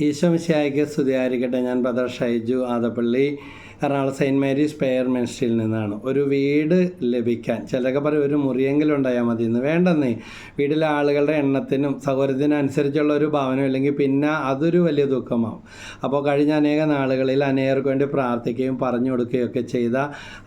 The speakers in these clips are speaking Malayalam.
ഈശോമിശിയായിക്ക് സ്തുതിയായിരിക്കട്ടെ. ഞാൻ brother Shaiju Adappally. Ernakulam saint Mary's prayer മിനിസ്ട്രിയിൽ നിന്നാണ്. ഒരു വീട് ലഭിക്കാൻ. ചിലരൊക്കെ പറയും ഒരു മുറിയെങ്കിലും ഉണ്ടായാൽ മതി എന്ന്. വേണ്ടെന്നേ. വീട്ടിലെ ആളുകളുടെ എണ്ണത്തിനും സൗകര്യത്തിനും ഒരു ഭവനം ഇല്ലെങ്കിൽ പിന്നെ അതൊരു വലിയ ദുഃഖമാവും. അപ്പോൾ കഴിഞ്ഞ അനേക നാളുകളിൽ അനേകർക്ക് വേണ്ടി പ്രാർത്ഥിക്കുകയും പറഞ്ഞു കൊടുക്കുകയും ഒക്കെ ചെയ്ത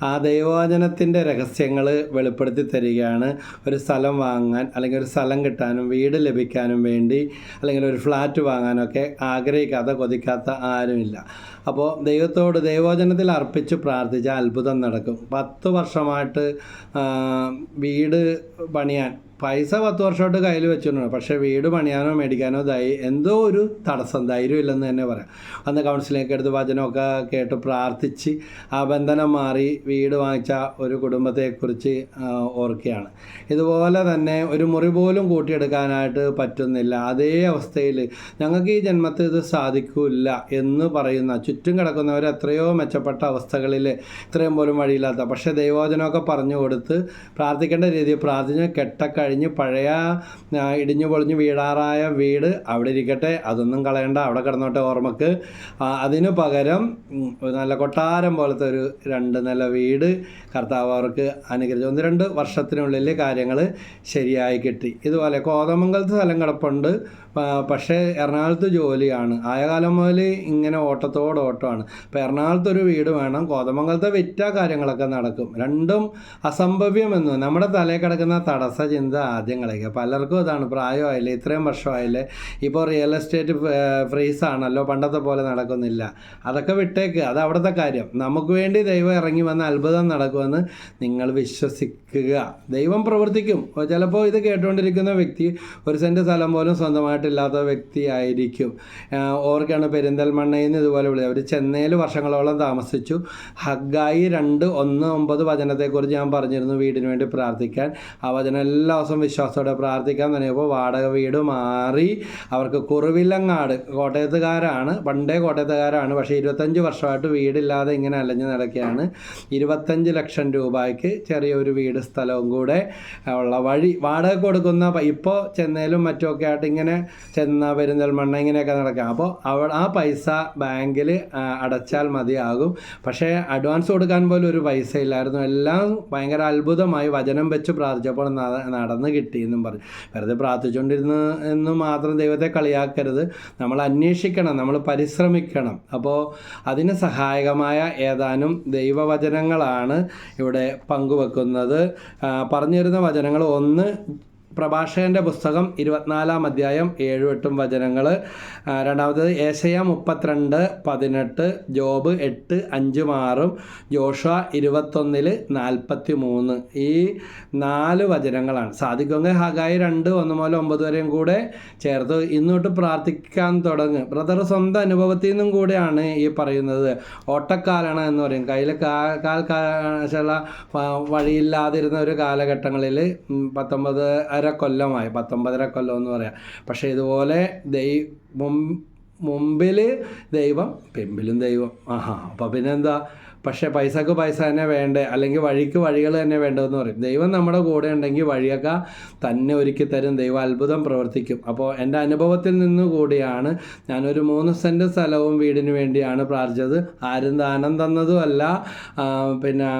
ആ ദൈവവചനത്തിന്റെ രഹസ്യങ്ങൾ വെളിപ്പെടുത്തി തരികയാണ്. ഒരു സ്ഥലം വാങ്ങാൻ അല്ലെങ്കിൽ ഒരു സ്ഥലം കിട്ടാനും വീട് ലഭിക്കാനും വേണ്ടി അല്ലെങ്കിൽ ഒരു ഫ്ലാറ്റ് വാങ്ങാനൊക്കെ ആഗ്രഹിക്കാത്ത കൊതിക്കാത്ത ആരുമില്ല. അപ്പോൾ ദൈവത്തോട് ദൈവവചനത്തിൽ അർപ്പിച്ച് പ്രാർത്ഥിച്ച അത്ഭുതം നടക്കും. പത്ത് വർഷമായിട്ട് വീട് പണിയാൻ പൈസ പത്ത് വർഷമായിട്ട് കയ്യിൽ വെച്ചിട്ടുണ്ട് പക്ഷെ വീട് പണിയാനോ മേടിക്കാനോ ധൈ എന്തോ ഒരു തടസ്സം ധൈര്യം ഇല്ലെന്ന് തന്നെ പറയാം. അന്ന് കൗൺസിലിംഗ് എടുത്ത് വചനമൊക്കെ കേട്ട് പ്രാർത്ഥിച്ച് ആ ബന്ധനം മാറി വീട് വാങ്ങിച്ച ഒരു കുടുംബത്തെക്കുറിച്ച് ഓർക്കുകയാണ്. ഇതുപോലെ തന്നെ ഒരു മുറി പോലും കൂട്ടിയെടുക്കാനായിട്ട് പറ്റുന്നില്ല. അതേ അവസ്ഥയിൽ ഞങ്ങൾക്ക് ഈ ജന്മത്തിൽ ഇത് സാധിക്കില്ല എന്ന് പറയുന്ന ചുറ്റും കിടക്കുന്നവർ എത്രയോ മെച്ചപ്പെട്ട അവസ്ഥകളിൽ ഇത്രയും പോലും വഴിയില്ലാത്ത പക്ഷേ ദൈവോചനമൊക്കെ പറഞ്ഞു കൊടുത്ത് പ്രാർത്ഥിക്കേണ്ട രീതിയിൽ പ്രാർത്ഥിച്ച് കെട്ടക്കഴിഞ്ഞ് പഴയ ഇടിഞ്ഞു പൊളിഞ്ഞ് വീടാറായ വീട് അവിടെ ഇരിക്കട്ടെ. അതൊന്നും കളയണ്ട. അവിടെ കിടന്നോട്ടെ ഓർമ്മക്ക്. അതിനു പകരം നല്ല കൊട്ടാരം പോലത്തെ ഒരു രണ്ട് നില വീട് കർത്താവ് അവർക്ക് അനുഗ്രഹിച്ചു. ഒന്ന് രണ്ട് വർഷത്തിനുള്ളിൽ കാര്യങ്ങൾ ശരിയായി കിട്ടി. ഇതുപോലെ കോതമംഗലത്ത് സ്ഥലം കിടപ്പുണ്ട്. പക്ഷേ എറണാകുളത്ത് ജോലിയാണ്. ആയ കാലം മുതൽ ഇങ്ങനെ ഓട്ടത്തോട് ഓട്ടമാണ്. അപ്പോൾ എറണാകുളത്ത് ഒരു വീട് വേണം. കോതമംഗലത്തെ വിറ്റ കാര്യങ്ങളൊക്കെ നടക്കും. രണ്ടും അസംഭവ്യമെന്നു നമ്മുടെ തലയിൽ കിടക്കുന്ന തടസ്സ ചിന്ത ആദ്യം കളയുക പലർക്കും അതാണ്. പ്രായമായില്ലേ ഇത്രയും വർഷമായില്ലേ. ഇപ്പോൾ റിയൽ എസ്റ്റേറ്റ് ഫ്രീസ് ആണല്ലോ പണ്ടത്തെ പോലെ നടക്കുന്നില്ല. അതൊക്കെ വിട്ടേക്ക്. അത് അവിടുത്തെ കാര്യം. നമുക്ക് വേണ്ടി ദൈവം ഇറങ്ങി വന്ന അത്ഭുതം നടക്കുമെന്ന് നിങ്ങൾ വിശ്വസിക്കുക ദൈവം പ്രവർത്തിക്കും. ചിലപ്പോൾ ഇത് കേട്ടുകൊണ്ടിരിക്കുന്ന വ്യക്തി ഒരു സെന്റ് സ്ഥലം പോലും സ്വന്തമായിട്ടില്ലാത്ത വ്യക്തിയായിരിക്കും ആയിരിക്കും. ഓർക്കാണ് പെരിന്തൽമണ്ണയിൽ നിന്ന് ഇതുപോലെ വിളിച്ചത്. അവർ ചെന്നൈയിൽ വർഷങ്ങളോളം താമസിച്ചു. ഹഗ്ഗായി രണ്ട് ഒന്ന് ഒമ്പത് വചനത്തെക്കുറിച്ച് ഞാൻ പറഞ്ഞിരുന്നു വീടിന് വേണ്ടി പ്രാർത്ഥിക്കാൻ. ആ വചനം എല്ലാ ദിവസവും വിശ്വാസത്തോടെ പ്രാർത്ഥിക്കാൻ തുടങ്ങിയപ്പോൾ വാടക വീട് മാറി. അവർക്ക് കുറുവിലങ്ങാട് കോട്ടയത്തുകാരാണ്. പണ്ടേ കോട്ടയത്തുകാരാണ്. പക്ഷേ ഇരുപത്തഞ്ച് വർഷമായിട്ട് വീടില്ലാതെ ഇങ്ങനെ അലഞ്ഞു നടക്കുകയാണ്. ഇരുപത്തഞ്ച് ലക്ഷം രൂപയ്ക്ക് ചെറിയൊരു വീട് സ്ഥലവും കൂടെ ഉള്ള വഴി വാടക കൊടുക്കുന്ന ഇപ്പോൾ ചെന്നൈയിലും മറ്റുമൊക്കെ ആയിട്ട് ഇങ്ങനെ ചെന്ന പെരിന്തൽമണ്ണ ഇങ്ങനെയൊക്കെ നടക്കാം. അപ്പോൾ അവ ആ പൈസ ബാങ്കിൽ അടച്ചാൽ മതിയാകും. പക്ഷേ അഡ്വാൻസ് കൊടുക്കാൻ പോലും ഒരു പൈസ ഇല്ലായിരുന്നു. എല്ലാം ഭയങ്കര അത്ഭുതമായി വചനം വെച്ച് പ്രാർത്ഥിച്ചപ്പോൾ നടന്നു കിട്ടി എന്നും പറഞ്ഞു. വെറുതെ പ്രാർത്ഥിച്ചുകൊണ്ടിരുന്ന് എന്ന് മാത്രം ദൈവത്തെ കളിയാക്കരുത്. നമ്മൾ അന്വേഷിക്കണം നമ്മൾ പരിശ്രമിക്കണം. അപ്പോൾ അതിന് സഹായകമായ ഏതാനും ദൈവവചനങ്ങളാണ് ഇവിടെ പങ്കുവെക്കുന്നത്. പറഞ്ഞു തരുന്ന വചനങ്ങൾ ഒന്ന് പ്രഭാഷകന്റെ പുസ്തകം ഇരുപത്തിനാലാം അധ്യായം ഏഴും എട്ടും വചനങ്ങൾ രണ്ടാമത്തത് ഏശയ മുപ്പത്തിരണ്ട് പതിനെട്ട് ജോബ് എട്ട് അഞ്ചും ആറും ജോഷ ഇരുപത്തൊന്നിൽ നാൽപ്പത്തി മൂന്ന് ഈ നാല് വചനങ്ങളാണ്. സാധിക്കുമെങ്കിൽ ഹഗായി രണ്ട് ഒന്ന് മുതൽ ഒമ്പത് വരെയും കൂടെ ചേർത്ത് ഇന്നോട്ട് പ്രാർത്ഥിക്കാൻ തുടങ്ങും. ബ്രദർ സ്വന്തം അനുഭവത്തിൽ നിന്നും കൂടെയാണ് ഈ പറയുന്നത്. ഓട്ടക്കാലാണ് എന്ന് പറയും. കയ്യിൽ കാൽ കാശുള്ള വഴിയില്ലാതിരുന്ന ഒരു കാലഘട്ടങ്ങളിൽ പത്തൊമ്പത് അര കൊല്ലമായി പത്തൊമ്പതര കൊല്ലം എന്ന് പറയാം. പക്ഷേ ഇതുപോലെ ദൈ മുമ്പിൽ ദൈവം പെമ്പിലും ദൈവം. ആഹാ അപ്പോൾ പിന്നെന്താ? പക്ഷേ പൈസക്ക് പൈസ തന്നെ വേണ്ടേ? അല്ലെങ്കിൽ വഴിക്ക് വഴികൾ തന്നെ വേണ്ടതെന്ന് പറയും. ദൈവം നമ്മുടെ കൂടെ ഉണ്ടെങ്കിൽ വഴിയൊക്കെ തന്നെ ഒരുക്കി തരും. ദൈവം അത്ഭുതം പ്രവർത്തിക്കും. അപ്പോൾ എന്റെ അനുഭവത്തിൽ നിന്ന് കൂടിയാണ് ഞാനൊരു മൂന്ന് സെന്റ് സ്ഥലവും വീടിന് വേണ്ടിയാണ് പ്രാർത്ഥിച്ചത്. ആരും ദാനം തന്നതുമല്ല പിന്നെ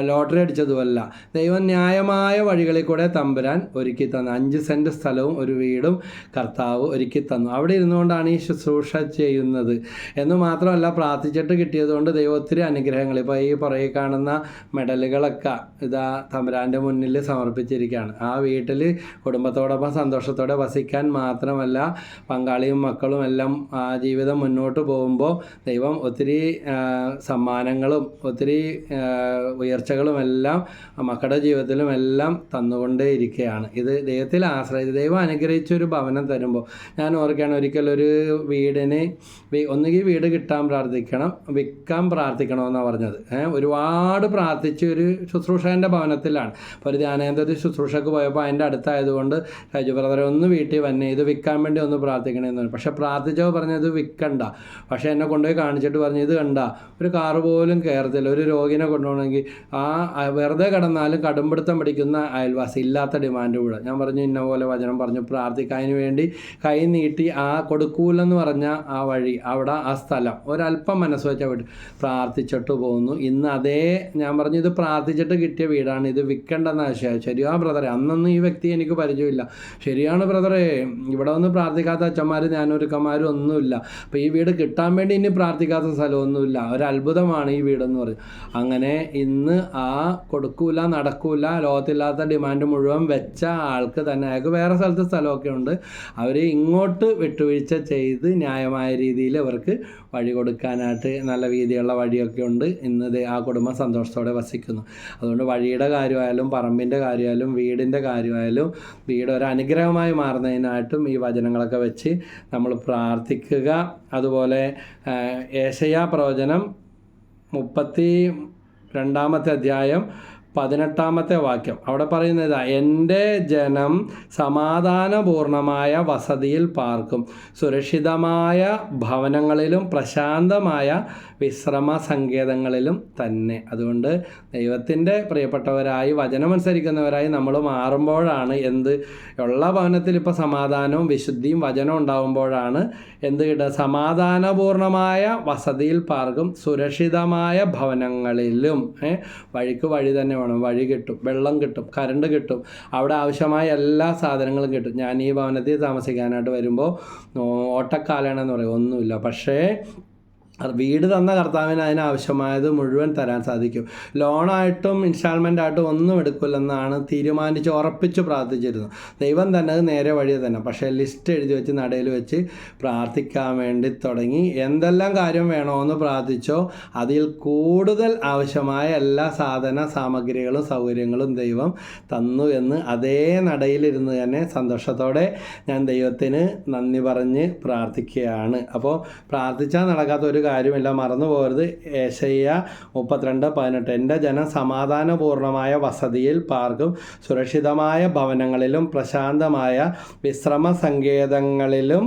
ലോട്ടറി അടിച്ചതുമല്ല. ദൈവം ന്യായമായ വഴികളിൽ കൂടെ തമ്പുരാൻ ഒരുക്കി തന്നു. അഞ്ച് സെന്റ് സ്ഥലവും ഒരു വീടും കർത്താവ് ഒരുക്കി തന്നു. അവിടെ ഇരുന്നുകൊണ്ടാണ് ഈ ശുശ്രൂഷ ചെയ്യുന്നത്. എന്ന് മാത്രമല്ല പ്രാർത്ഥിച്ചിട്ട് കിട്ടിയതുകൊണ്ട് ദൈവത്തിരി അനുഗ്രഹങ്ങൾ. ഇപ്പോൾ ഈ പുറകെ കാണുന്ന മെഡലുകളൊക്കെ ഇതാ തമ്പുരാന്റെ മുന്നിൽ സമർപ്പിച്ചിരിക്കുകയാണ്. ആ വീട്ടിൽ കുടുംബത്തോടൊപ്പം സന്തോഷത്തോടെ വസിക്കാൻ മാത്രമല്ല പങ്കാളിയും മക്കളും എല്ലാം ആ ജീവിതം മുന്നോട്ട് പോകുമ്പോൾ ദൈവം ഒത്തിരി സമ്മാനങ്ങളും ഒത്തിരി ആ, ഉയർച്ചകളും എല്ലാം മക്കളുടെ ജീവിതത്തിലും എല്ലാം തന്നുകൊണ്ടേ ഇരിക്കുകയാണ് ഇത് ദൈവത്തിൽ ആശ്രയിച്ച് ദൈവം അനുഗ്രഹിച്ച ഒരു ഭവനം തരുമ്പോൾ ഞാൻ ഓർക്കുകയാണ് ഒരിക്കലൊരു വീടിന് ഒന്നുകിൽ വീട് കിട്ടാൻ പ്രാർത്ഥിക്കണം വിൽക്കാൻ പ്രാർത്ഥിക്കണമെന്നാണ് പറഞ്ഞത്. ഒരുപാട് പ്രാർത്ഥിച്ച് ഒരു ശുശ്രൂഷകന്റെ ഭവനത്തിലാണ്. അപ്പോൾ ഒരു ധ്യാനേന്ദ്ര ശുശ്രൂഷക്ക് പോയപ്പോൾ അതിന്റെ അടുത്തായതുകൊണ്ട് ഷൈജു ബ്രദറെ ഒന്ന് വീട്ടിൽ വന്നേ ഇത് വിൽക്കാൻ വേണ്ടി ഒന്ന് പ്രാർത്ഥിക്കണേ എന്ന് പറഞ്ഞു. പക്ഷേ പ്രാർത്ഥിച്ചപ്പോൾ പറഞ്ഞത് വിൽക്കണ്ട. പക്ഷേ എന്നെ കൊണ്ടുപോയി കാണിച്ചിട്ട് പറഞ്ഞു ഇത് കണ്ട ഒരു കാറ് പോലും കയറത്തില്ല ഒരു രോഗിനെ വീടിനെ കൊണ്ടുപോകണമെങ്കിൽ ആ വെറുതെ കിടന്നാലും കടുംപിടുത്തം പിടിക്കുന്ന അയൽവാസി ഇല്ലാത്ത ഡിമാൻഡ് കൂടെ. ഞാൻ പറഞ്ഞു ഇന്ന പോലെ വചനം പറഞ്ഞു പ്രാർത്ഥിക്കാൻ വേണ്ടി കൈ നീട്ടി ആ കൊടുക്കൂലെന്ന് പറഞ്ഞ ആ വഴി അവിടെ ആ സ്ഥലം ഒരല്പം മനസ്സ് വെച്ചാൽ പ്രാർത്ഥിച്ചിട്ട് പോകുന്നു ഇന്ന് അതേ ഞാൻ പറഞ്ഞു ഇത് പ്രാർത്ഥിച്ചിട്ട് കിട്ടിയ വീടാണ് ഇത് വിൽക്കേണ്ടെന്ന ആശയം. ശരിയാ ബ്രദറെ അന്നൊന്നും ഈ വ്യക്തി എനിക്ക് പരിചയമില്ല. ശരിയാണ് ബ്രദറെ ഇവിടെ ഒന്നും പ്രാർത്ഥിക്കാത്ത അച്ഛന്മാർ ഞാനൊരുക്കന്മാരും ഒന്നുമില്ല. അപ്പോൾ ഈ വീട് കിട്ടാൻ വേണ്ടി ഇനി പ്രാർത്ഥിക്കാത്ത സ്ഥലമൊന്നുമില്ല. ഒരു അത്ഭുതമാണ് ഈ വീടെന്ന് പറയും അങ്ങനെ ഇന്ന് ആ കൊടുക്കൂല നടക്കൂല ലോകത്തില്ലാത്ത ഡിമാൻഡ് മുഴുവൻ വെച്ച ആൾക്ക് തന്നെ അയാൾക്ക് വേറെ സ്ഥലത്ത് സ്ഥലമൊക്കെ ഉണ്ട്. അവർ ഇങ്ങോട്ട് വിട്ടുവീഴ്ച ചെയ്ത് ന്യായമായ രീതിയിൽ അവർക്ക് വഴി കൊടുക്കാനായിട്ട് നല്ല വീതിയുള്ള വഴിയൊക്കെ ഉണ്ട്. ഇന്ന് ആ കുടുംബം സന്തോഷത്തോടെ വസിക്കുന്നു. അതുകൊണ്ട് വഴിയുടെ കാര്യമായാലും പറമ്പിന്റെ കാര്യമായാലും വീടിന്റെ കാര്യമായാലും വീട് ഒരു അനുഗ്രഹമായി മാറുന്നതിനായിട്ടും ഈ വചനങ്ങളൊക്കെ വെച്ച് നമ്മൾ പ്രാർത്ഥിക്കുക. അതുപോലെ ഏഷയ പ്രവചനം മുപ്പത്തി രണ്ടാമത്തെ അധ്യായം പതിനെട്ടാമത്തെ വാക്യം. അവിടെ പറയുന്നത് എന്റെ ജനം സമാധാനപൂർണമായ വസതിയിൽ പാർക്കും. സുരക്ഷിതമായ ഭവനങ്ങളിലും പ്രശാന്തമായ വിശ്രമ സങ്കേതങ്ങളിലും തന്നെ. അതുകൊണ്ട് ദൈവത്തിന്റെ പ്രിയപ്പെട്ടവരായി വചനമനുസരിക്കുന്നവരായി നമ്മൾ മാറുമ്പോഴാണ് എന്ത് ഉള്ള ഭവനത്തിൽ ഇപ്പോൾ സമാധാനവും വിശുദ്ധിയും വചനവും ഉണ്ടാകുമ്പോഴാണ് എന്ത് കിട്ടുക? സമാധാനപൂർണമായ വസതിയിൽ പാർക്കും. സുരക്ഷിതമായ ഭവനങ്ങളിലും വഴിക്ക് വഴി തന്നെ വേണം വഴി കിട്ടും വെള്ളം കിട്ടും കറണ്ട് കിട്ടും. അവിടെ ആവശ്യമായ എല്ലാ സാധനങ്ങളും കിട്ടും. ഞാൻ ഈ ഭവനത്തിൽ താമസിക്കാനായിട്ട് വരുമ്പോൾ ഓട്ടക്കാലണെന്ന് പറയും. ഒന്നുമില്ല. പക്ഷേ വീട് തന്ന കർത്താവിന് അതിനാവശ്യമായത് മുഴുവൻ തരാൻ സാധിക്കും. ലോണായിട്ടും ഇൻസ്റ്റാൾമെന്റ് ആയിട്ടും ഒന്നും എടുക്കില്ലെന്നാണ് തീരുമാനിച്ച് ഉറപ്പിച്ച് പ്രാർത്ഥിച്ചിരുന്നു ദൈവം തന്നെ അത് നേരെ വഴി തന്നെ. പക്ഷേ ലിസ്റ്റ് എഴുതി വെച്ച് നടയിൽ വെച്ച് പ്രാർത്ഥിക്കാൻ വേണ്ടി തുടങ്ങി. എന്തെല്ലാം കാര്യം വേണമെന്ന് പ്രാർത്ഥിച്ചോ അതിൽ കൂടുതൽ ആവശ്യമായ എല്ലാ സാധന സാമഗ്രികളും സൗകര്യങ്ങളും ദൈവം തന്നു എന്ന് അതേ നടയിലിരുന്ന് തന്നെ സന്തോഷത്തോടെ ഞാൻ ദൈവത്തിന് നന്ദി പറഞ്ഞ് പ്രാർത്ഥിക്കുകയാണ്. അപ്പോൾ പ്രാർത്ഥിച്ചാൽ നടക്കാത്ത ഒരു കാര്യമില്ല മറന്നു പോകരുത്. ഏശയ്യ മുപ്പത്തിരണ്ട് പതിനെട്ട്. എന്റെ ജനം സമാധാനപൂർണമായ വസതിയിൽ പാർക്കും. സുരക്ഷിതമായ ഭവനങ്ങളിലും പ്രശാന്തമായ വിശ്രമ സങ്കേതങ്ങളിലും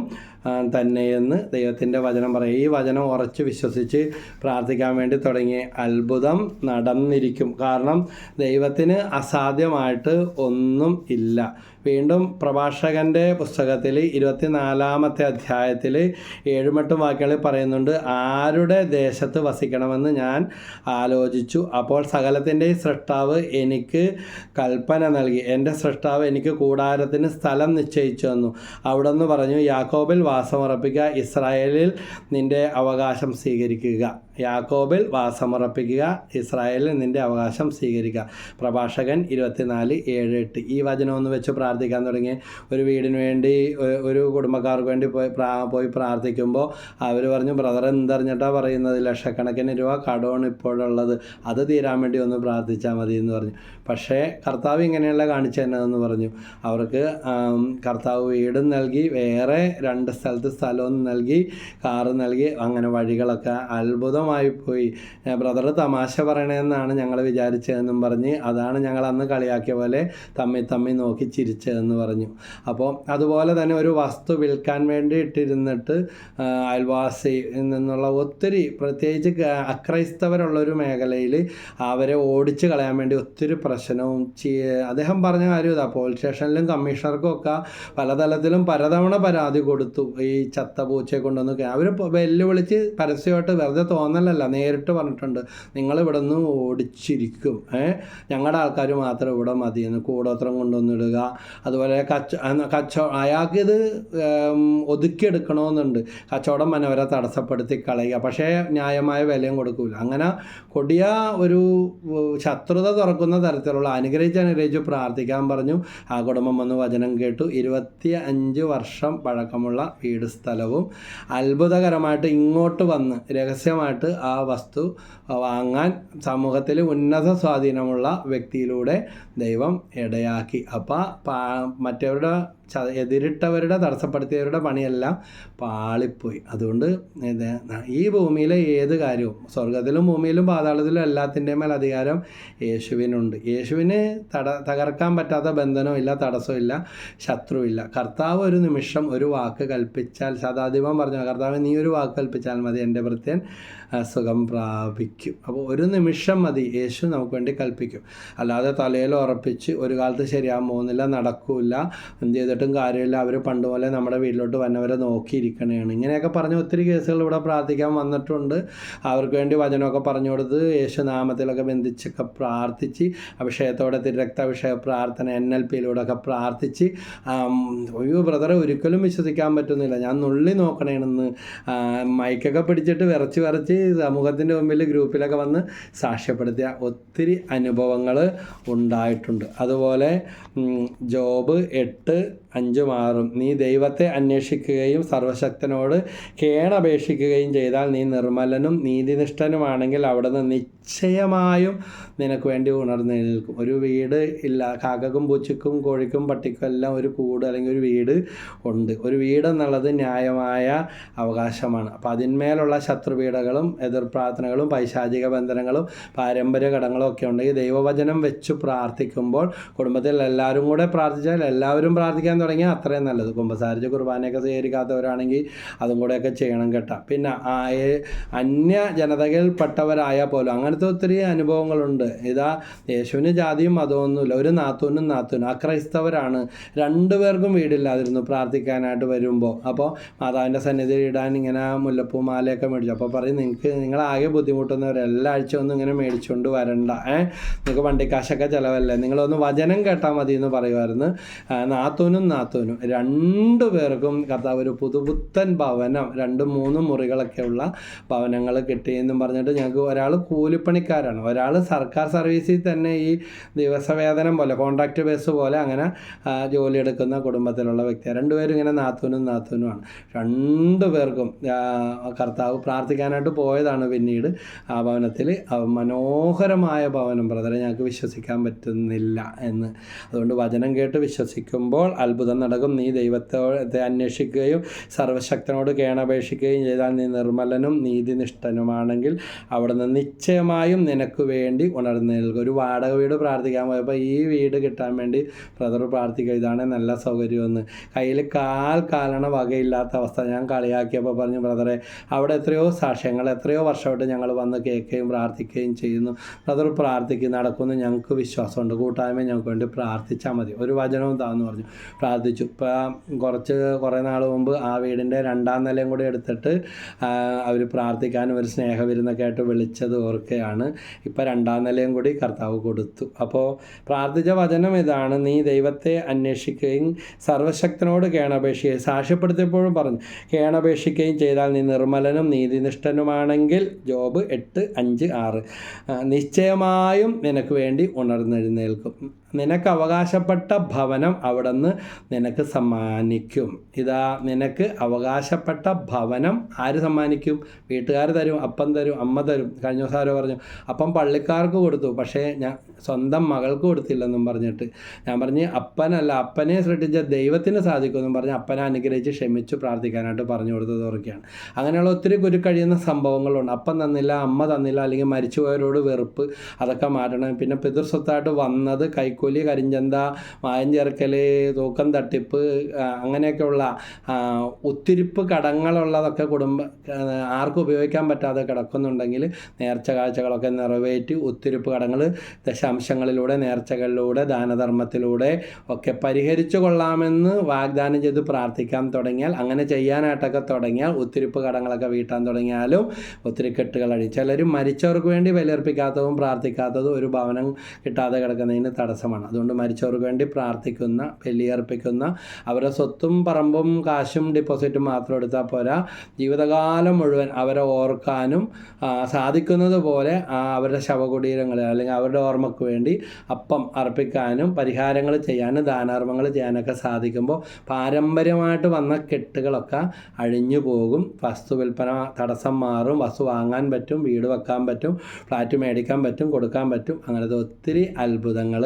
തന്നെയെന്ന് ദൈവത്തിന്റെ വചനം പറയും. ഈ വചനം ഉറച്ചു വിശ്വസിച്ച് പ്രാർത്ഥിക്കാൻ വേണ്ടി തുടങ്ങി അത്ഭുതം നടന്നിരിക്കും. കാരണം ദൈവത്തിന് അസാധ്യമായിട്ട് ഒന്നും ഇല്ല. വീണ്ടും പ്രഭാഷകന്റെ പുസ്തകത്തിൽ ഇരുപത്തിനാലാമത്തെ അധ്യായത്തിൽ ഏഴുമെട്ടും വാക്യങ്ങളിൽ പറയുന്നുണ്ട് ആരുടെ ദേശത്ത് വസിക്കണമെന്ന് ഞാൻ ആലോചിച്ചു. അപ്പോൾ സകലത്തിന്റെ സൃഷ്ടാവ് എനിക്ക് കൽപ്പന നൽകി. എന്റെ സൃഷ്ടാവ് എനിക്ക് കൂടാരത്തിന് സ്ഥലം നിശ്ചയിച്ചു തന്നു. അവിടെ നിന്ന് പറഞ്ഞു യാക്കോബിൽ വാസമുറപ്പിക്കുക ഇസ്രായേലിൽ നിന്റെ അവകാശം സ്വീകരിക്കുക. യാക്കോബിൽ വാസമുറപ്പിക്കുക ഇസ്രായേലിൽ നിന്റെ അവകാശം സ്വീകരിക്കുക. പ്രഭാഷകൻ ഇരുപത്തിനാല് ഏഴ് എട്ട്. ഈ വചനം ഒന്ന് വെച്ച് പ്രാർത്ഥിക്കാൻ തുടങ്ങി. ഒരു വീടിന് വേണ്ടി ഒരു കുടുംബക്കാർക്ക് വേണ്ടി പോയി പോയി പ്രാർത്ഥിക്കുമ്പോൾ അവർ പറഞ്ഞു ബ്രദർ എന്തറിഞ്ഞിട്ടാണ് പറയുന്നത്? ലക്ഷക്കണക്കിന് രൂപ കടമാണ് ഇപ്പോഴുള്ളത്. അത് തീരാൻ വേണ്ടി ഒന്ന് പ്രാർത്ഥിച്ചാൽ മതി എന്ന് പറഞ്ഞു. പക്ഷേ കർത്താവ് ഇങ്ങനെയല്ല കാണിച്ചു തന്നതെന്ന് പറഞ്ഞു. അവർക്ക് കർത്താവ് വീടും നൽകി വേറെ രണ്ട് സ്ഥലത്ത് സ്ഥലവും നൽകി കാറ് നൽകി അങ്ങനെ വഴികളൊക്കെ അത്ഭുതമായി പോയി. ബ്രദർ തമാശ പറയണതെന്നാണ് ഞങ്ങൾ വിചാരിച്ചതെന്നും പറഞ്ഞ് അതാണ് ഞങ്ങൾ അന്ന് കളിയാക്കിയ പോലെ തമ്മി തമ്മി നോക്കി ചിരിച്ചതെന്ന് പറഞ്ഞു. അപ്പോൾ അതുപോലെ തന്നെ ഒരു വസ്തു വിൽക്കാൻ വേണ്ടി ഇട്ടിരുന്നിട്ട് അയൽവാസി നിന്നുള്ള ഒത്തിരി പ്രത്യേകിച്ച് അക്രൈസ്തവരുള്ള ഒരു മേഖലയിൽ അവരെ ഓടിച്ച് കളയാൻ വേണ്ടി ഒത്തിരി പ്രശ്നവും അദ്ദേഹം പറഞ്ഞ കാര്യം ഇതാ പോലീസ് സ്റ്റേഷനിലും കമ്മീഷണർക്കും ഒക്കെ പലതലത്തിലും പലതവണ പരാതി കൊടുത്തു. ഈ ചത്ത പൂച്ചയെ കൊണ്ടുവന്ന് അവർ വെല്ലുവിളിച്ച് പരസ്യമായിട്ട് വെറുതെ തോന്നലല്ല നേരിട്ട് പറഞ്ഞിട്ടുണ്ട് നിങ്ങൾ ഇവിടെ നിന്ന് ഓടിച്ചിരിക്കും ഞങ്ങളുടെ ആൾക്കാർ മാത്രം ഇവിടെ മതിയെന്ന് കൂടോത്രം കൊണ്ടുവന്നിടുക. അതുപോലെ കച്ച അന്ന് കച്ചോ അയാൾക്കിത് ഉം, ഒതുക്കിയെടുക്കണമെന്നുണ്ട് കച്ചവടം മനവരെ തടസ്സപ്പെടുത്തി കളയുക. പക്ഷേ ന്യായമായ വിലയും കൊടുക്കില്ല അങ്ങനെ കൊടിയ ഒരു ശത്രുത തുറക്കുന്ന തരത്തിലുള്ള അനുഗ്രഹിച്ച് അനുഗ്രഹിച്ച് പ്രാർത്ഥിക്കാൻ പറഞ്ഞു. ആ കുടുംബം വന്ന് വചനം കേട്ടു. ഇരുപത്തി അഞ്ച് വർഷം പഴക്കമുള്ള വീട് സ്ഥലവും അത്ഭുതകരമായിട്ട് ഇങ്ങോട്ട് വന്ന് രഹസ്യമായിട്ട് ആ വസ്തു വാങ്ങാൻ സമൂഹത്തിൽ ഉന്നത സ്വാധീനമുള്ള വ്യക്തിയിലൂടെ ദൈവം ഇടയാക്കി. അപ്പം മറ്റവരുടെ ച എതിരിട്ടവരുടെ തടസ്സപ്പെടുത്തിയവരുടെ പണിയെല്ലാം പാളിപ്പോയി. അതുകൊണ്ട് ഈ ഭൂമിയിലെ ഏത് കാര്യവും സ്വർഗത്തിലും ഭൂമിയിലും പാതാളത്തിലും എല്ലാത്തിന്റെയും മേൽ അധികാരം യേശുവിനുണ്ട്. യേശുവിന് തട തകർക്കാൻ പറ്റാത്ത ബന്ധനമില്ല തടസ്സമില്ല ശത്രുവില്ല. കർത്താവ് ഒരു നിമിഷം ഒരു വാക്ക് കൽപ്പിച്ചാൽ ശതാധിപം പറഞ്ഞു കർത്താവ് നീ ഒരു വാക്ക് കൽപ്പിച്ചാൽ മതി എന്റെ പ്രത്യൻ സുഖം പ്രാപിക്കും. അപ്പോൾ ഒരു നിമിഷം മതി യേശു നമുക്ക് വേണ്ടി കൽപ്പിക്കും. അല്ലാതെ തലയിൽ ഉറപ്പിച്ച് ഒരു കാലത്ത് ശരിയാകാൻ പോകുന്നില്ല നടക്കൂല എന്ത് ചെയ്തിട്ടും കാര്യമില്ല. അവർ പണ്ട് പോലെ നമ്മുടെ വീട്ടിലോട്ട് വന്നവരെ നോക്കിയിരിക്കണേണ്. ഇങ്ങനെയൊക്കെ പറഞ്ഞ് ഒത്തിരി കേസുകൾ ഇവിടെ പ്രാർത്ഥിക്കാൻ വന്നിട്ടുണ്ട്. അവർക്ക് വേണ്ടി വചനമൊക്കെ പറഞ്ഞു കൊടുത്ത് യേശുനാമത്തിലൊക്കെ ബന്ധിച്ചൊക്കെ പ്രാർത്ഥിച്ച് അഭിഷേകത്തോടെ തിരക്താഭിഷേക പ്രാർത്ഥന എൻ എൽ പിയിലൂടെ ഒക്കെ പ്രാർത്ഥിച്ച് അയ്യോ ബ്രദറെ ഒരിക്കലും വിശ്വസിക്കാൻ പറ്റുന്നില്ല. ഞാൻ നുള്ളി നോക്കണേണെന്ന്. മൈക്കൊക്കെ പിടിച്ചിട്ട് വിറച്ച് വിറച്ച് സമൂഹത്തിന്റെ മുമ്പിൽ ഗ്രൂപ്പിലൊക്കെ വന്ന് സാക്ഷ്യപ്പെടുത്തിയ ഒത്തിരി അനുഭവങ്ങൾ ഉണ്ടായിട്ടുണ്ട്. അതുപോലെ ജോബ് എട്ട് അഞ്ചും ആറും നീ ദൈവത്തെ അന്വേഷിക്കുകയും സർവശക്തനോട് കേണപേക്ഷിക്കുകയും ചെയ്താൽ നീ നിർമ്മലനും നീതിനിഷ്ഠനുമാണെങ്കിൽ അവിടുന്ന് നിശ്ചയമായും നിനക്ക് വേണ്ടി ഉണർന്നു നിൽക്കും. ഒരു വീട് ഇല്ല കാക്കക്കും പൂച്ചക്കും കോഴിക്കും പട്ടിക്കും എല്ലാം ഒരു കൂട് അല്ലെങ്കിൽ ഒരു വീട് ഉണ്ട്. ഒരു വീട് എന്നുള്ളത് ന്യായമായ അവകാശമാണ്. അപ്പോൾ അതിന്മേലുള്ള ശത്രുപീഠകളും എതിർപ്രാർത്ഥനകളും പൈശാചിക ബന്ധനങ്ങളും പാരമ്പര്യ ഘടകങ്ങളും ഒക്കെ ഉണ്ടെങ്കിൽ ദൈവവചനം വെച്ച് പ്രാർത്ഥിക്കുമ്പോൾ കുടുംബത്തിൽ എല്ലാവരും കൂടെ പ്രാർത്ഥിച്ചാൽ എല്ലാവരും പ്രാർത്ഥിക്കാൻ തുടങ്ങിയാൽ അത്രയും നല്ലത്. കുമ്പസാരിച്ച് കുർബാനയൊക്കെ സ്വീകരിക്കാത്തവരാണെങ്കിൽ അതും കൂടെയൊക്കെ ചെയ്യണം കേട്ടോ. പിന്നെ അന്യ ജനതകളിൽപ്പെട്ടവരായാൽ പോലും അങ്ങനത്തെ ഒത്തിരി അനുഭവങ്ങളുണ്ട്. ഇതാ യേശുവിന് ജാതിയും മതമൊന്നുമില്ല ഒരു നാത്തൂനും നാത്തൂനും. അക്രൈസ്തവരാണ് രണ്ടുപേർക്കും വീടില്ലാതിരുന്നു പ്രാർത്ഥിക്കാനായിട്ട് വരുമ്പോൾ. അപ്പോൾ മാതാവിന്റെ സന്നിധിയിൽ ഇടാൻ ഇങ്ങനെ മുല്ലപ്പൂ മാലയൊക്കെ മേടിച്ചു. അപ്പോൾ പറയും നിങ്ങൾക്ക് നിങ്ങളാകെ ബുദ്ധിമുട്ടുന്നവർ എല്ലാ ആഴ്ച ഒന്നും ഇങ്ങനെ മേടിച്ചുകൊണ്ട് വരണ്ട. ഏ? നിങ്ങൾക്ക് വണ്ടിക്കാശൊക്കെ ചിലവല്ലേ? നിങ്ങളൊന്ന് വചനം കേട്ടാൽ മതി എന്ന് പറയുമായിരുന്നു നാത്തൂനും നാത്തൂനും. രണ്ടു പേർക്കും കർത്താവ് ഒരു പുതുപുത്തൻ ഭവനം. രണ്ടും മൂന്നും മുറികളൊക്കെ ഉള്ള ഭവനങ്ങൾ കിട്ടിയെന്നും പറഞ്ഞിട്ട് ഞങ്ങൾക്ക് ഒരാൾ കൂലിപ്പണിക്കാരാണ് ഒരാൾ സർക്കാർ സർവീസിൽ തന്നെ ഈ ദിവസവേതനം പോലെ കോൺട്രാക്ട് ബേസ് പോലെ അങ്ങനെ ജോലിയെടുക്കുന്ന കുടുംബത്തിലുള്ള വ്യക്തിയാണ്. രണ്ടുപേരും ഇങ്ങനെ നാത്തൂനും നാത്തൂനുമാണ്. രണ്ടു പേർക്കും കർത്താവ് പ്രാർത്ഥിക്കാനായിട്ട് പോയതാണ് പിന്നീട് ആ ഭവനത്തിൽ. മനോഹരമായ ഭവനം ബ്രദറെ ഞങ്ങൾക്ക് വിശ്വസിക്കാൻ പറ്റുന്നില്ല എന്ന്. അതുകൊണ്ട് വചനം കേട്ട് വിശ്വസിക്കുമ്പോൾ അത്ഭുതം നടക്കും. നീ ദൈവത്തെ അന്വേഷിക്കുകയും സർവശക്തനോട് കേണപേക്ഷിക്കുകയും ചെയ്താൽ നീ നിർമ്മലനും നീതിനിഷ്ഠനുമാണെങ്കിൽ അവിടുന്ന് നിശ്ചയമായും നിനക്ക് വേണ്ടി ഉണർന്നു നിൽക്കും. ഒരു വാടക വീട് പ്രാർത്ഥിക്കാൻ പോയപ്പോൾ ഈ വീട് കിട്ടാൻ വേണ്ടി ബ്രദർ പ്രാർത്ഥിക്കുക ഇതാണ് നല്ല സൗകര്യമെന്ന്. കയ്യിൽ കാൽ കാലണ വകയില്ലാത്ത അവസ്ഥ ഞാൻ കളിയാക്കിയപ്പോൾ പറഞ്ഞു ബ്രദറെ അവിടെ എത്രയോ സാക്ഷ്യങ്ങൾ എത്രയോ വർഷമായിട്ട് ഞങ്ങൾ വന്ന് കേൾക്കുകയും പ്രാർത്ഥിക്കുകയും ചെയ്യുന്നു. ബ്രദർ പ്രാർത്ഥിക്കും നടക്കുമെന്ന് ഞങ്ങൾക്ക് വിശ്വാസമുണ്ട്. കൂട്ടായ്മ ഞങ്ങൾക്ക് വേണ്ടി പ്രാർത്ഥിച്ചാൽ മതി. ഒരു വചനവും താന്ന് പറഞ്ഞു. പ്രാർത്ഥിച്ചു. ഇപ്പം കുറച്ച് കുറേ നാൾ മുമ്പ് ആ വീടിന്റെ രണ്ടാം നിലയും കൂടി എടുത്തിട്ട് അവർ പ്രാർത്ഥിക്കാനും ഒരു സ്നേഹവിരുന്നൊക്കെ ആയിട്ട് വിളിച്ചത് ഓർക്കുകയാണ് ഇപ്പം രണ്ടാം നിലയും കൂടി കർത്താവ് കൊടുത്തു. അപ്പോൾ പ്രാർത്ഥിച്ച വചനം ഇതാണ്. നീ ദൈവത്തെ അന്വേഷിക്കുകയും സർവശക്തനോട് കേണപേക്ഷിക്കുകയും സാക്ഷ്യപ്പെടുത്തിയപ്പോഴും പറഞ്ഞു കേണപേക്ഷിക്കുകയും ചെയ്താൽ നീ നിർമ്മലനും നീതിനിഷ്ഠനുമാണെങ്കിൽ ജോബ് എട്ട് അഞ്ച് ആറ്. നിശ്ചയമായും നിനക്ക് വേണ്ടി ഉണർന്നെഴുന്നേൽക്കും. നിനക്ക് അവകാശപ്പെട്ട ഭവനം അവിടുന്ന് നിനക്ക് സമ്മാനിക്കും. ഇതാ നിനക്ക് അവകാശപ്പെട്ട ഭവനം ആര് സമ്മാനിക്കും? വീട്ടുകാർ തരും അപ്പം തരും അമ്മ തരും. കഴിഞ്ഞ ദിവസം ആരോ പറഞ്ഞു അപ്പം പള്ളിക്കാർക്ക് കൊടുത്തു. പക്ഷേ ഞാൻ സ്വന്തം മകൾക്ക് കൊടുത്തില്ലെന്നും പറഞ്ഞിട്ട്. ഞാൻ പറഞ്ഞ് അപ്പനല്ല അപ്പനെ സൃഷ്ടിച്ച ദൈവത്തിന് സാധിക്കുമെന്നും പറഞ്ഞ് അപ്പനെ അനുഗ്രഹിച്ച് ക്ഷമിച്ച് പ്രാർത്ഥിക്കാനായിട്ട് പറഞ്ഞു കൊടുത്തത് ഓർക്കുകയാണ്. അങ്ങനെയുള്ള ഒത്തിരി കുരുക്കഴിയുന്ന സംഭവങ്ങളുണ്ട്. അപ്പം തന്നില്ല അമ്മ തന്നില്ല അല്ലെങ്കിൽ മരിച്ചുപോയവരോട് വെറുപ്പ് അതൊക്കെ മാറ്റണം. പിന്നെ പിതൃസ്വത്തായിട്ട് വന്നത് കൈക്കൂലി കരിഞ്ചന്ത മായം ചേർക്കൽ തൂക്കം തട്ടിപ്പ് അങ്ങനെയൊക്കെയുള്ള ഒത്തിരിപ്പ് കടങ്ങളുള്ളതൊക്കെ കുടുംബ ആർക്കും ഉപയോഗിക്കാൻ പറ്റാതെ കിടക്കുന്നുണ്ടെങ്കിൽ നേർച്ച കാഴ്ചകളൊക്കെ നിറവേറ്റി ഒത്തിരിപ്പ് കടങ്ങൾ ദശാംശങ്ങളിലൂടെ നേർച്ചകളിലൂടെ ദാനധർമ്മത്തിലൂടെ ഒക്കെ പരിഹരിച്ചു കൊള്ളാമെന്ന് വാഗ്ദാനം ചെയ്ത് പ്രാർത്ഥിക്കാൻ തുടങ്ങിയാൽ അങ്ങനെ ചെയ്യാനായിട്ടൊക്കെ തുടങ്ങിയാൽ ഒത്തിരിപ്പ് കടങ്ങളൊക്കെ വീട്ടാൻ തുടങ്ങിയാലും ഒത്തിരി കെട്ടുകൾ അഴി ചിലർ മരിച്ചവർക്ക് വേണ്ടി ബലിയർപ്പിക്കാത്തതും പ്രാർത്ഥിക്കാത്തതും ഒരു ഭവനം കിട്ടാതെ കിടക്കുന്നതിന് തടസ്സമാണ്. അതുകൊണ്ട് മരിച്ചവർക്ക് വേണ്ടി പ്രാർത്ഥിക്കുന്ന ബലിയർപ്പിക്കുന്ന അവരുടെ സ്വത്തും പറമ്പും കാശും ഡിപ്പോസിറ്റും മാത്രം എടുത്താൽ പോരാ. ജീവിതകാലം മുഴുവൻ അവരെ ഓർക്കാനും സാധിക്കുന്നത് പോലെ അവരുടെ ശവകുടീരങ്ങൾ അല്ലെങ്കിൽ അവരുടെ ഓർമ്മയ്ക്ക് വേണ്ടി അപ്പം അർപ്പിക്കാനും പരിഹാരങ്ങൾ ചെയ്യാനും ദാനാർമ്മങ്ങൾ ചെയ്യാനൊക്കെ സാധിക്കുമ്പോൾ പാരമ്പര്യമായിട്ട് വന്ന കെട്ടുകളൊക്കെ അഴിഞ്ഞു പോകും. വസ്തു വിൽപ്പന തടസ്സം മാറും. വസ്തു വാങ്ങാൻ പറ്റും വീട് വെക്കാൻ പറ്റും ഫ്ലാറ്റ് മേടിക്കാൻ പറ്റും കൊടുക്കാൻ പറ്റും. അങ്ങനത്തെ ഒത്തിരി അത്ഭുതങ്ങൾ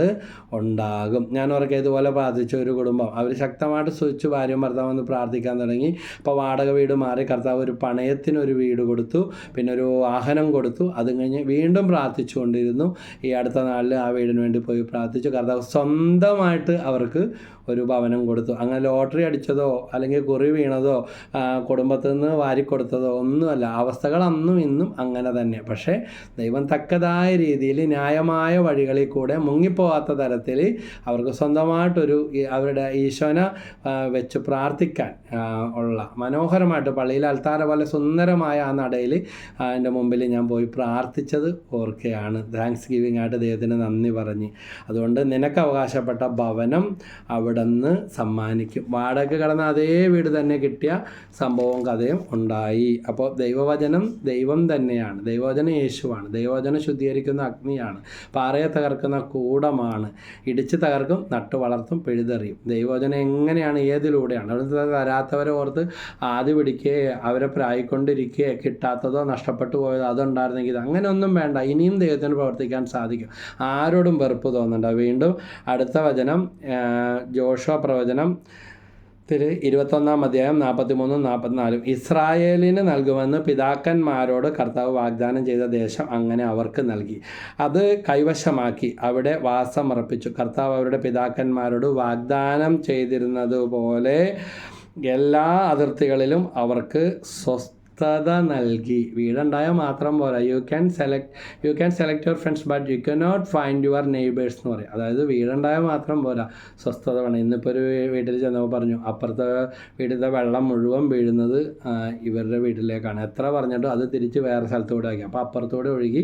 ഉണ്ടാകും. ഞാൻ ഉറക്കെ ഇതുപോലെ പ്രാർത്ഥിച്ച ഒരു കുടുംബം. അവർ ശക്തമായിട്ട് സ്വിച്ച് ഭാര്യയും ഭർത്താവും ഒന്ന് പ്രാർത്ഥിക്കാൻ തുടങ്ങി. അപ്പോൾ വാടക വീട് മാറി കർത്താവ് ഒരു പണയത്തിനൊരു വീട് കൊടുത്തു. പിന്നെ ഒരു വാഹനം കൊടുത്തു. അത് കഴിഞ്ഞ് വീണ്ടും പ്രാർത്ഥിച്ചുകൊണ്ടിരുന്നു. ഈ അടുത്ത നാളിൽ ആ വീടിന് വേണ്ടി പോയി പ്രാർത്ഥിച്ചു. കർത്താവ് സ്വന്തമായിട്ട് അവർക്ക് ഒരു ഭവനം കൊടുത്തു. അങ്ങനെ ലോട്ടറി അടിച്ചതോ അല്ലെങ്കിൽ കുറി വീണതോ കുടുംബത്തിൽ നിന്ന് വാരിക്കൊടുത്തതോ ഒന്നുമല്ല. അവസ്ഥകൾ അന്നും ഇന്നും അങ്ങനെ തന്നെ. പക്ഷേ ദൈവം തക്കതായ രീതിയിൽ ന്യായമായ വഴികളിൽ കൂടെ മുങ്ങിപ്പോവാത്ത തരത്തിൽ അവർക്ക് സ്വന്തമായിട്ടൊരു അവരുടെ ഈശോനെ വെച്ച് പ്രാർത്ഥിക്കാൻ ഉള്ള മനോഹരമായിട്ട് പള്ളിയിൽ അൽത്താര പോലെ സുന്ദരമായ ആ നടയിൽ എന്റെ മുമ്പിൽ ഞാൻ പോയി പ്രാർത്ഥിച്ചത് ഓർക്കുകയാണ് താങ്ക്സ് ഗിവിങ് ആയിട്ട് ദൈവത്തിന് നന്ദി പറഞ്ഞ്. അതുകൊണ്ട് നിനക്ക് അവകാശപ്പെട്ട ഭവനം അവിടെ നിന്ന് സമ്മാനിക്കും. വാടക കടന്ന അതേ വീട് തന്നെ കിട്ടിയ സംഭവം കഥയും ഉണ്ടായി. അപ്പോൾ ദൈവവചനം ദൈവം തന്നെയാണ്. ദൈവവചന യേശുവാണ്. ദൈവവചനം ശുദ്ധീകരിക്കുന്ന അഗ്നിയാണ്. പാറയെ തകർക്കുന്ന കൂടമാണ്. ഇടിച്ച് തകർക്കും നട്ടു വളർത്തും പിഴുതെറിയും. ദൈവവചനം എങ്ങനെയാണ് ഏതിലൂടെയാണ്? അവിടുത്തെ തരാത്തവരെ ഓർത്ത് ആദ്യ പിടിക്കുകയോ അവരെ പ്രായിക്കൊണ്ടിരിക്കുകയോ കിട്ടാത്തതോ നഷ്ടപ്പെട്ടു പോയതോ അതുണ്ടായിരുന്നെങ്കിൽ അങ്ങനെയൊന്നും വേണ്ട. ഇനിയും ദൈവത്തിന് പ്രവർത്തിക്കാൻ സാധിക്കും. ആരോടും വെറുപ്പ് തോന്നണ്ട. വീണ്ടും അടുത്ത വചനം ആ, ജോഷുവ പ്രവചനം ത്തിൽ ഇരുപത്തൊന്നാം അധ്യായം നാൽപ്പത്തി മൂന്നും നാൽപ്പത്തിനാലും ഇസ്രായേലിന് നൽകുമെന്ന് പിതാക്കന്മാരോട് കർത്താവ് വാഗ്ദാനം ചെയ്ത ദേശം അങ്ങനെ അവർക്ക് നൽകി. അത് കൈവശമാക്കി അവിടെ വാസമർപ്പിച്ചു കർത്താവ് അവരുടെ പിതാക്കന്മാരോട് വാഗ്ദാനം ചെയ്തിരുന്നതുപോലെ എല്ലാ അതിർത്തികളിലും അവർക്ക് സ്വസ്ഥത നൽകി. വീടുണ്ടായാൽ മാത്രം പോരാ. You can select you can select your friends but you can not find your neighbours എന്ന് പറയും. അതായത് വീടുണ്ടായാൽ മാത്രം പോരാ. സ്വസ്ഥത വേണം. ഇന്നിപ്പോൾ ഒരു വീട്ടിൽ ചെന്നപ്പോൾ പറഞ്ഞു അപ്പുറത്തെ വീട്ടിലത്തെ വെള്ളം മുഴുവൻ വീഴുന്നത് ഇവരുടെ വീട്ടിലേക്കാണ്. എത്ര പറഞ്ഞിട്ടും അത് തിരിച്ച് വേറെ സ്ഥലത്തൂടെ ആക്കി. അപ്പോൾ അപ്പുറത്തൂടെ ഒഴുകി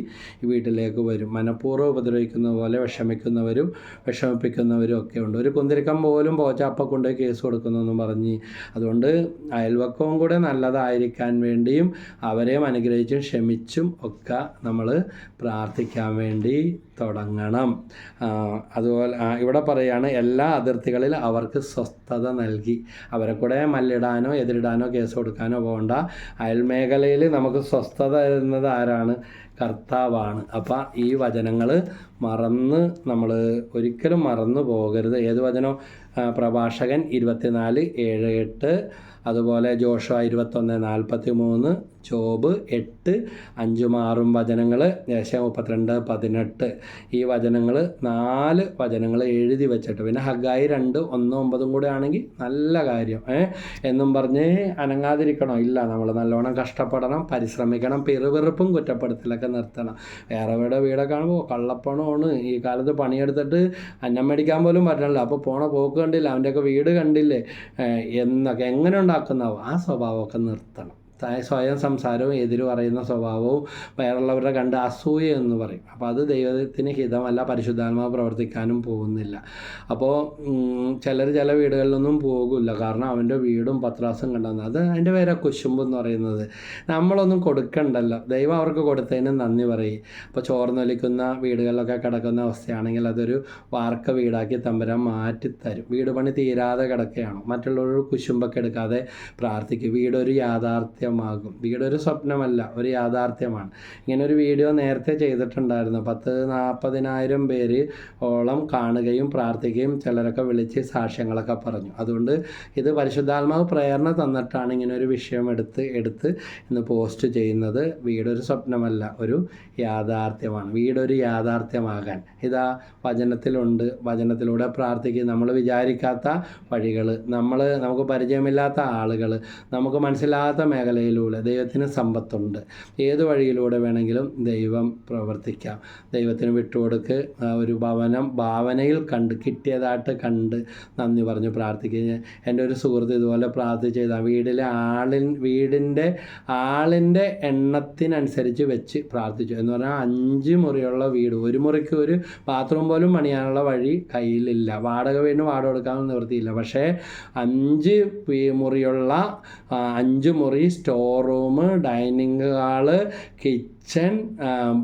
വീട്ടിലേക്ക് വരും. മനഃപൂർവം ഉപദ്രവിക്കുന്ന പോലെ വിഷമിക്കുന്നവരും വിഷമിപ്പിക്കുന്നവരും ഒക്കെ ഉണ്ട്. ഒരു കുന്തിരിക്കം പോലും പോച്ച അപ്പം കൊണ്ടുപോയി കേസ് കൊടുക്കുന്നതെന്നും പറഞ്ഞ്. അതുകൊണ്ട് അയൽവക്കവും കൂടെ നല്ലതായിരിക്കാൻ വേണ്ടിയും അവരെയും അനുഗ്രഹിച്ചും ക്ഷമിച്ചും ഒക്കെ നമ്മൾ പ്രാർത്ഥിക്കാൻ വേണ്ടി തുടങ്ങണം. അതുപോലെ ഇവിടെ പറയുകയാണ് എല്ലാ അതിർത്തികളിലും അവർക്ക് സ്വസ്ഥത നൽകി. അവരെ കൂടെ മല്ലിടാനോ എതിരിടാനോ കേസ് കൊടുക്കാനോ പോകണ്ട. അയൽമേഖലയിൽ നമുക്ക് സ്വസ്ഥത തരുന്നത് ആരാണ്? കർത്താവാണ്. അപ്പം ഈ വചനങ്ങൾ മറന്ന് നമ്മൾ ഒരിക്കലും മറന്നു പോകരുത്. ഏത് വചനോ? പ്രഭാഷകൻ ഇരുപത്തിനാല് ഏഴ് എട്ട് അതുപോലെ ജോഷ ഇരുപത്തൊന്ന് നാൽപ്പത്തി മൂന്ന് ജോബ് എട്ട് അഞ്ചും ആറും വചനങ്ങൾ ഏശ മുപ്പത്തിരണ്ട് പതിനെട്ട്. ഈ വചനങ്ങൾ നാല് വചനങ്ങൾ എഴുതി വെച്ചിട്ട് പിന്നെ ഹഗായി രണ്ട് ഒന്നും ഒമ്പതും കൂടെ ആണെങ്കിൽ നല്ല കാര്യം ഏ? എന്നും പറഞ്ഞ് അനങ്ങാതിരിക്കണം? ഇല്ല നമ്മൾ നല്ലോണം കഷ്ടപ്പെടണം പരിശ്രമിക്കണം പിറുപിറുപ്പും കുറ്റപ്പെടുത്തലൊക്കെ നിർത്തണം. വേറെ വീടെ കാണുമ്പോൾ കള്ളപ്പണമാണ്. ഈ കാലത്ത് പണിയെടുത്തിട്ട് അന്നം മേടിക്കാൻ പോലും പറ്റണല്ലോ. അപ്പോൾ പോണ പോക്ക് കണ്ടില്ല അവന്റെയൊക്കെ വീട് കണ്ടില്ലേ? എന്നൊക്കെ എങ്ങനെ ഉണ്ടാക്കുന്നോ ആ സ്വഭാവമൊക്കെ നിർത്തണം. സ്വയം സംസാരവും എതിര് പറയുന്ന സ്വഭാവവും വേറുള്ളവരുടെ കണ്ട് അസൂയ എന്ന് പറയും. അപ്പോൾ അത് ദൈവത്തിന് ഹിതമല്ല പരിശുദ്ധാത്മാവ് പ്രവർത്തിക്കാനും പോകുന്നില്ല. അപ്പോൾ ചിലർ ചില വീടുകളിലൊന്നും പോകില്ല കാരണം അവന്റെ വീടും പത്രാസും കണ്ടെന്ന്. അത് അതിന്റെ പേരെ കുശുമ്പ് എന്ന് പറയുന്നത്. നമ്മളൊന്നും കൊടുക്കണ്ടല്ലോ. ദൈവം അവർക്ക് കൊടുത്തതിന് നന്ദി പറയും. അപ്പോൾ ചോർന്നൊലിക്കുന്ന വീടുകളിലൊക്കെ കിടക്കുന്ന അവസ്ഥയാണെങ്കിൽ അതൊരു വാർക്ക വീടാക്കി തമ്പരാൻ മാറ്റിത്തരും. വീട് പണി തീരാതെ കിടക്കുകയാണോ. മറ്റുള്ളവർ കുശുമ്പൊക്കെ എടുക്കാതെ പ്രാർത്ഥിക്കും. വീടൊരു യാഥാർത്ഥ്യമാകും വീടൊരു സ്വപ്നമല്ല ഒരു യാഥാർത്ഥ്യമാണ്. ഇങ്ങനെ ഒരു വീഡിയോ നേരത്തെ ചെയ്തിട്ടുണ്ടായിരുന്നു. പത്ത് നാൽപ്പതിനായിരം പേര് ഓളം കാണുകയും പ്രാർത്ഥിക്കുകയും ചിലരൊക്കെ വിളിച്ച് സാക്ഷ്യങ്ങളൊക്കെ പറഞ്ഞു. അതുകൊണ്ട് ഇത് പരിശുദ്ധാത്മാവ് പ്രേരണ തന്നിട്ടാണ് ഇങ്ങനെ ഒരു വിഷയം എടുത്ത് എടുത്ത് ഇന്ന് പോസ്റ്റ് ചെയ്യുന്നത്. വീടൊരു സ്വപ്നമല്ല ഒരു യാഥാർത്ഥ്യമാണ്. വീടൊരു യാഥാർത്ഥ്യമാകാൻ. ഇതാ വചനത്തിലുണ്ട്. വചനത്തിലൂടെ പ്രാർത്ഥിക്കുക നമ്മൾ വിചാരിക്കാത്ത വഴികൾ നമ്മൾ നമുക്ക് പരിചയമില്ലാത്ത ആളുകൾ നമുക്ക് മനസ്സിലാത്ത മേഖലയിലൂടെ ദൈവത്തിന് സമ്പത്തുണ്ട്. ഏത് വഴിയിലൂടെ വേണമെങ്കിലും ദൈവം പ്രവർത്തിക്കാം. ദൈവത്തിന് വിട്ടുകൊടുക്ക്. ഒരു ഭവനം ഭാവനയിൽ കണ്ട് കിട്ടിയതായിട്ട് കണ്ട് നന്ദി പറഞ്ഞു പ്രാർത്ഥിക്കുക. എന്റെ ഒരു സുഹൃത്ത് ഇതുപോലെ പ്രാർത്ഥിച്ച് ചെയ്താൽ വീടിലെ ആളിൻ വീടിന്റെ ആളിന്റെ എണ്ണത്തിനനുസരിച്ച് വെച്ച് പ്രാർത്ഥിച്ചു. എന്ന് പറഞ്ഞാൽ അഞ്ച് മുറിയുള്ള വീട്. ഒരു മുറിക്ക് ഒരു ബാത്റൂം പോലും പണിയാനുള്ള വഴി കയ്യിലില്ല. വാടക വീടിന് വാടക കൊടുക്കാൻ നിവൃത്തിയില്ല. പക്ഷേ അഞ്ച് മുറിയുള്ള അഞ്ച് മുറി store room dining hall kitchen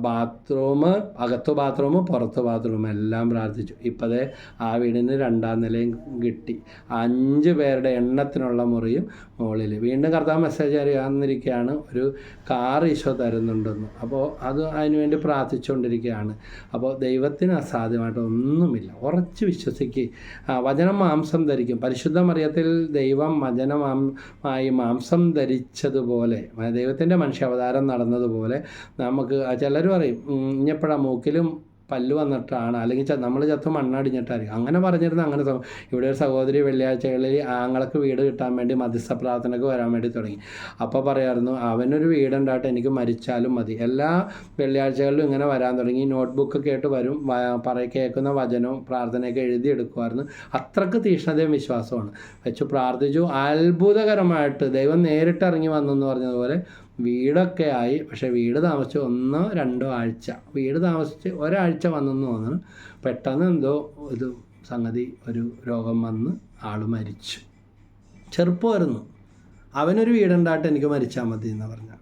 bathroom അകത്ത് ബാത്റൂം പുറത്ത് ബാത്റൂം എല്ലാം പ്രാർത്ഥിച്ചു. ഇപ്പതേ ആ വീടിന് രണ്ടാം നിലയും കിട്ടി. അഞ്ച് പേരുടെ എണ്ണത്തിനുള്ള മുറിയും മുകളിൽ വീണ്ടും കർത്താവ് മെസ്സേജ് അറിയാവുന്നിരിക്കുകയാണ് ഒരു കാർ ഈശോ തരുന്നുണ്ടെന്ന്. അപ്പോൾ അത് അതിനുവേണ്ടി പ്രാർത്ഥിച്ചുകൊണ്ടിരിക്കുകയാണ് അപ്പോൾ ദൈവത്തിന് അസാധ്യമായിട്ട് ഒന്നുമില്ല. ഉറച്ച് വിശ്വസിക്കുക വചനം മാംസം ധരിക്കും. പരിശുദ്ധ മറിയത്തിൽ ദൈവം വചനമായി മാംസം ധരിച്ചതുപോലെ ദൈവത്തിന്റെ മനുഷ്യാവതാരം നടന്നതുപോലെ നമുക്ക് ചിലർ പറയും ഇഞ്ഞപ്പോഴാണ് മൂക്കിലും പല്ല് വന്നിട്ടാണ്. അല്ലെങ്കിൽ നമ്മൾ ചത്ത് മണ്ണടിഞ്ഞിട്ടായിരിക്കും. അങ്ങനെ പറഞ്ഞിരുന്ന അങ്ങനെ ഇവിടെ ഒരു സഹോദരി വെള്ളിയാഴ്ചകളിൽ ആങ്ങൾക്ക് വീട് കിട്ടാൻ വേണ്ടി മധ്യസ്ഥ പ്രാർത്ഥനയ്ക്ക് വരാൻ വേണ്ടി തുടങ്ങി. അപ്പോൾ പറയായിരുന്നു അവനൊരു വീടുണ്ടായിട്ട് എനിക്ക് മരിച്ചാലും മതി. എല്ലാ വെള്ളിയാഴ്ചകളിലും ഇങ്ങനെ വരാൻ തുടങ്ങി. നോട്ട്ബുക്കൊക്കെ കേട്ട് വരും പറ കേൾക്കുന്ന വചനവും പ്രാർത്ഥനയൊക്കെ എഴുതിയെടുക്കുമായിരുന്നു അത്രയ്ക്ക് തീഷ്ണതയും വിശ്വാസമാണ് വെച്ചു പ്രാർത്ഥിച്ചു. അത്ഭുതകരമായിട്ട് ദൈവം നേരിട്ട് ഇറങ്ങി വന്നെന്ന് പറഞ്ഞതുപോലെ വീടൊക്കെ ആയി. പക്ഷേ വീട് താമസിച്ച് ഒന്നോ രണ്ടോ ആഴ്ച. വീട് താമസിച്ച് ഒരാഴ്ച വന്നെന്ന് തോന്നുന്നു പെട്ടെന്ന് എന്തോ ഇത് സംഗതി ഒരു രോഗം വന്ന് ആൾ മരിച്ചു. ചെറുപ്പമായിരുന്നു. അവനൊരു വീടുണ്ടായിട്ട് എനിക്ക് മരിച്ചാൽ മതി എന്ന് പറഞ്ഞാൽ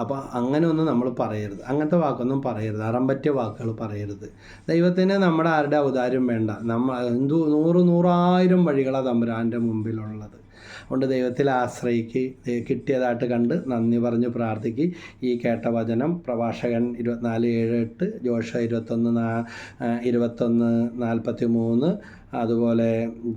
അപ്പോൾ അങ്ങനെ ഒന്നും നമ്മൾ പറയരുത്. അങ്ങനത്തെ വാക്കൊന്നും പറയരുത്. അറം പറ്റിയ വാക്കുകൾ പറയരുത്. ദൈവത്തിന് നമ്മുടെ ആരുടെ ഔദാര്യം വേണ്ട. നമ്മൾ എന്തു നൂറ് നൂറായിരം വഴികളാണ് തമ്പുരാന്റെ മുമ്പിലുള്ളത്. അതുകൊണ്ട് ദൈവത്തിൽ ആശ്രയിക്ക് കിട്ടിയതായിട്ട് കണ്ട് നന്ദി പറഞ്ഞ് പ്രാർത്ഥിക്ക്. ഈ കേട്ട വചനം പ്രഭാഷകൻ ഇരുപത്തിനാല് ഏഴ് എട്ട് ജോഷ ഇരുപത്തൊന്ന് നാ ഇരുപത്തൊന്ന് നാൽപ്പത്തി മൂന്ന് അതുപോലെ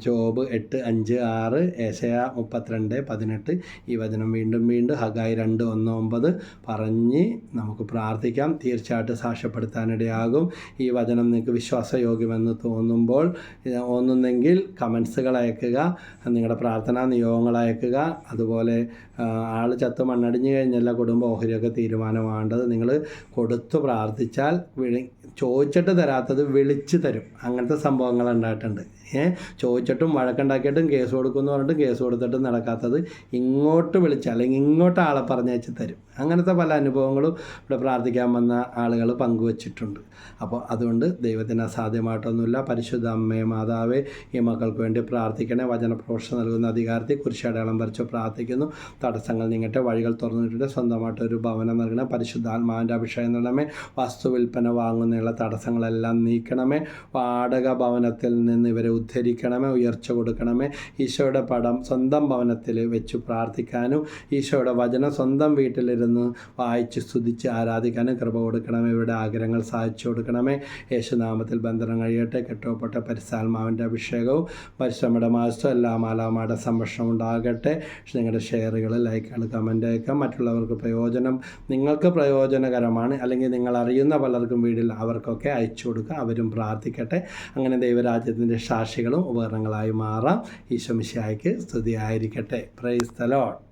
ജോബ് എട്ട് അഞ്ച് ആറ് ഏശയ മുപ്പത്തിരണ്ട് പതിനെട്ട് ഈ വചനം വീണ്ടും വീണ്ടും ഹഗായി രണ്ട് ഒന്ന് ഒമ്പത് പറഞ്ഞ് നമുക്ക് പ്രാർത്ഥിക്കാം. തീർച്ചയായിട്ടും സാക്ഷ്യപ്പെടുത്താനിടയാകും. ഈ വചനം നിങ്ങൾക്ക് വിശ്വാസയോഗ്യമെന്ന് തോന്നുമ്പോൾ ഒന്നുന്നെങ്കിൽ കമൻസുകൾ അയക്കുക നിങ്ങളുടെ പ്രാർത്ഥനാ നിയോഗങ്ങൾ അയക്കുക. അതുപോലെ ആൾ ചത്ത് മണ്ണടിഞ്ഞു കഴിഞ്ഞല്ല കുടുംബ ഓഹരിയൊക്കെ തീരുമാനമാകേണ്ടത് നിങ്ങൾ കൊടുത്തു പ്രാർത്ഥിച്ചാൽ വിളി ചോദിച്ചിട്ട് തരാത്തത് വിളിച്ചു തരും. അങ്ങനത്തെ സംഭവങ്ങൾ ഉണ്ടായിട്ടുണ്ട്. ഏ ചോദിച്ചിട്ടും വഴക്കുണ്ടാക്കിയിട്ടും കേസ് കൊടുക്കുമെന്ന് പറഞ്ഞിട്ട് കേസ് കൊടുത്തിട്ടും നടക്കാത്തത് ഇങ്ങോട്ട് വിളിച്ച് അല്ലെങ്കിൽ ഇങ്ങോട്ട് ആളെ പറഞ്ഞയച്ച് തരും. അങ്ങനത്തെ പല അനുഭവങ്ങളും ഇവിടെ പ്രാർത്ഥിക്കാൻ വന്ന ആളുകൾ പങ്കുവച്ചിട്ടുണ്ട്. അപ്പോൾ അതുകൊണ്ട് ദൈവത്തിന് അസാധ്യമായിട്ടൊന്നുമില്ല. പരിശുദ്ധ അമ്മയെ മാതാവേ ഈ മക്കൾക്ക് വേണ്ടി പ്രാർത്ഥിക്കണേ. വചനപ്രോഷം നൽകുന്ന അധികാരത്തിൽ കുരിശടയാളം വരച്ച് പ്രാർത്ഥിക്കുന്നു. തടസ്സങ്ങൾ നീങ്ങട്ടെ വഴികൾ തുറന്നിട്ടുണ്ട് സ്വന്തമായിട്ട് ഒരു ഭവനം നൽകണേ. പരിശുദ്ധാത്മാവിന്റെ അഭിഷേകം നൽകണമേ വസ്തു വിൽപ്പന വാങ്ങുന്നതിനുള്ള തടസ്സങ്ങളെല്ലാം നീക്കണമേ. വാടക ഭവനത്തിൽ നിന്ന് ഇവരെ ഉദ്ധരിക്കണമേ. ഉയർച്ച കൊടുക്കണമേ. ഈശോയുടെ പടം സ്വന്തം ഭവനത്തിൽ വെച്ച് പ്രാർത്ഥിക്കാനും ഈശോയുടെ വചനം സ്വന്തം വീട്ടിലിരുന്ന് വായിച്ച് സ്തുതിച്ച് ആരാധിക്കാനും കൃപ കൊടുക്കണമേ. ഇവരുടെ ആഗ്രഹങ്ങൾ സാധിച്ചു കൊടുക്കണമേ. യേശുനാമത്തിൽ ബന്ധനം കഴിയട്ടെ. കെട്ടുവപ്പെട്ട പരിസാത്മാവിന്റെ അഭിഷേകവും പരിശ്രമയുടെ മാസവും എല്ലാ മാലാമാരുടെ സംരക്ഷണം ഉണ്ടാകട്ടെ. നിങ്ങളുടെ ഷെയറുകൾ ലൈക്കുകൾ കമന്റ് അയക്കാം മറ്റുള്ളവർക്ക് പ്രയോജനം നിങ്ങൾക്ക് പ്രയോജനകരമാണ്. അല്ലെങ്കിൽ നിങ്ങൾ അറിയുന്ന പലർക്കും വീട്ടിൽ അവർക്കൊക്കെ അയച്ചു കൊടുക്കുക. അവരും പ്രാർത്ഥിക്കട്ടെ. അങ്ങനെ ദൈവരാജ്യത്തിന്റെ സാക്ഷികളും ഉപകരണങ്ങളായി മാറാം. ഈശോ മിശിഹായ്ക്ക് സ്തുതിയായിരിക്കട്ടെ. Price load